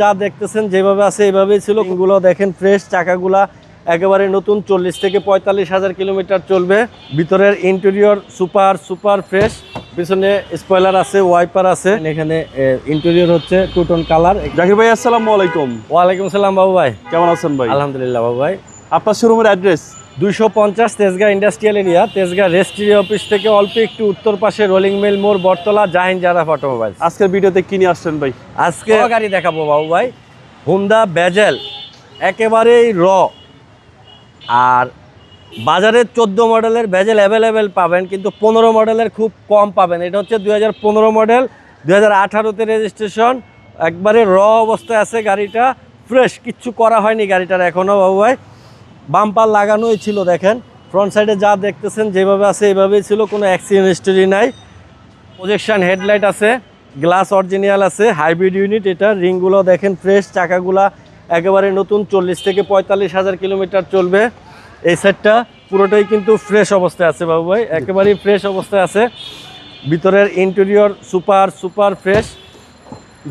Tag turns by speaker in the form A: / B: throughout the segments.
A: যা দেখতেছেন যেভাবে আছে এইভাবেই ছিল। গুলো দেখেন ফ্রেশ চাকাগুলা একেবারে নতুন চল্লিশ থেকে পঁয়তাল্লিশ হাজার কিলোমিটার চলবে। ভিতরের ইন্টেরিয়র সুপার সুপার ফ্রেশ পিছনে স্পয়লার আছে ওয়াইপার আছে। এখানে ইন্টেরিয়র হচ্ছে টুটন কালার
B: জাকির ভাই আসসালামু আলাইকুম।
A: ওয়ালাইকুম সালাম বাবু ভাই।
B: কেমন আছেন ভাই?
A: আলহামদুলিল্লাহ বাবু ভাই।
B: আপনার শোরুমের অ্যাড্রেস
A: দুইশো পঞ্চাশ Tejgaon industrial area Tejgaon registry office থেকে অল্প একটু উত্তর পাশে রোলিং মিল মোড় বটতলা জাহিন জারাফ অটোমোবাইল
B: আজকের ভিডিওতে কিনে আসছেন ভাই?
A: আজকে গাড়ি দেখাবো বাবু ভাই। হুন্ডা ব্যাজেল একেবারেই র। আর বাজারে চোদ্দ মডেলের ব্যাজেল অ্যাভেলেবেল পাবেন কিন্তু পনেরো মডেলের খুব কম পাবেন। এটা হচ্ছে দুই হাজার পনেরো মডেল দুই হাজার আঠারোতে রেজিস্ট্রেশন একবারে র অবস্থায় আছে গাড়িটা ফ্রেশ কিচ্ছু করা হয়নি গাড়িটার এখনও বাবু ভাই। বাম্পার লাগানোই ছিল দেখেন। ফ্রন্ট সাইডে যা দেখতেছেন যেভাবে আছে এইভাবেই ছিল কোনো অ্যাক্সিডেন্ট হিস্টোরি নাই। প্রজেকশন হেডলাইট আছে গ্লাস অরিজিনাল আছে হাইব্রিড ইউনিট এটা রিংগুলো দেখেন ফ্রেশ চাকাগুলা একেবারে নতুন চল্লিশ থেকে পঁয়তাল্লিশ হাজার কিলোমিটার চলবে। এই সেটটা পুরোটাই কিন্তু ফ্রেশ অবস্থায় আছে বাবু ভাই একেবারেই ফ্রেশ অবস্থায় আছে। ভিতরের interior super super fresh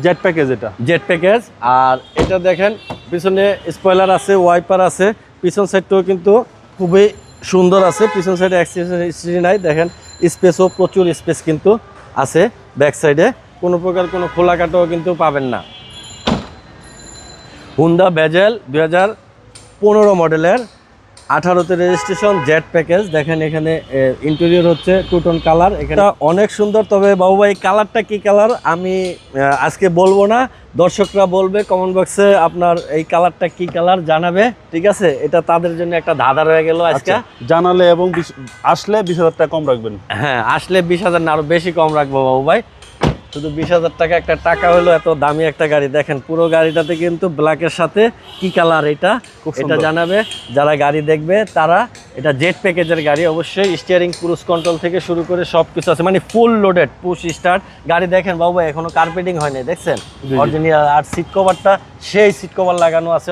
B: jet package এটা।
A: জেট প্যাকেজ আর এটা দেখেন পিছনে স্পয়লার আছে ওয়াইপার আছে। পিছন সাইডটাও কিন্তু খুবই সুন্দর আছে। পিছন সাইডে অ্যাক্সেসরি নাই দেখেন স্পেসও প্রচুর স্পেস কিন্তু আছে ব্যাক সাইডে কোনো প্রকার কোনো খোলা কাটাও কিন্তু পাবেন না। হুন্ডা বেজেল দু হাজার পনেরো মডেলের আঠারোতে রেজিস্ট্রেশন জেট প্যাকেজ দেখেন এখানে ইন্টেরিয়র হচ্ছে টুটন কালার এখানে অনেক সুন্দর তবে বাবু ভাই কালারটা কি কালার আমি আজকে বলব না দর্শকরা বলবে কমেন্ট বক্সে আপনার এই কালারটা কি কালার জানাবে ঠিক আছে? এটা তাদের জন্য একটা ধাঁধা রয়ে গেল আজকে।
B: আচ্ছা জানালে এবং আসলে বিশ হাজার টাকা কম রাখবেন।
A: হ্যাঁ আসলে বিশ হাজার না আরও বেশি কম রাখব বাবু ভাই শুধু বিশ হাজার টাকা একটা টাকা হলো এত দামি একটা গাড়ি। দেখেন পুরো গাড়িটাতে কিন্তু ব্ল্যাকের সাথে কি কালার এটা এটা জানাবে। যারা গাড়ি দেখবে তারা এটা জেট প্যাকেজের গাড়ি অবশ্যই স্টিয়ারিং ক্রুজ কন্ট্রোল থেকে শুরু করে সব কিছু আছে। মানে ফুল লোডেড পুশ স্টার্ট গাড়ি দেখেন বাবু এখনও কার্পেটিং হয়নি দেখছেন। অরিজিনাল আর সিট কভারটা সেই সিট কভার লাগানো আছে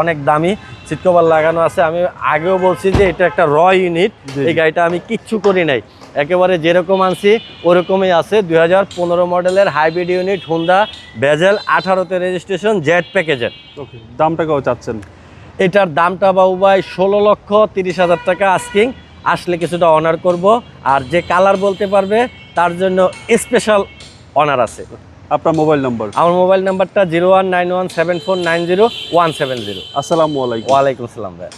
A: অনেক দামি সিট কভার লাগানো আছে। আমি আগেও বলছি যে এটা একটা র ইউনিট এই গাড়িটা আমি কিচ্ছু করি নাই। একেবারে যেরকম আনছি ওরকমই আছে। দুই হাজার পনেরো মডেলের হাইব্রিড ইউনিট হুন্ডা ভেজেল আঠারোতে রেজিস্ট্রেশন জেট প্যাকেজের
B: ওকে দামটা কেউ চাচ্ছেন?
A: এটার দামটা বাবু ভাই ষোলো লক্ষ তিরিশ হাজার টাকা আস্কিং আসলে কিছুটা অনার করব। আর যে কালার বলতে পারবে তার জন্য স্পেশাল অনার আছে।
B: আপনার মোবাইল নম্বর
A: আমার মোবাইল নাম্বারটা zero one nine one seven four nine zero one seven zero
B: আসসালামু আলাইকুম।
A: ওয়ালাইকুম আসসালাম ভাই।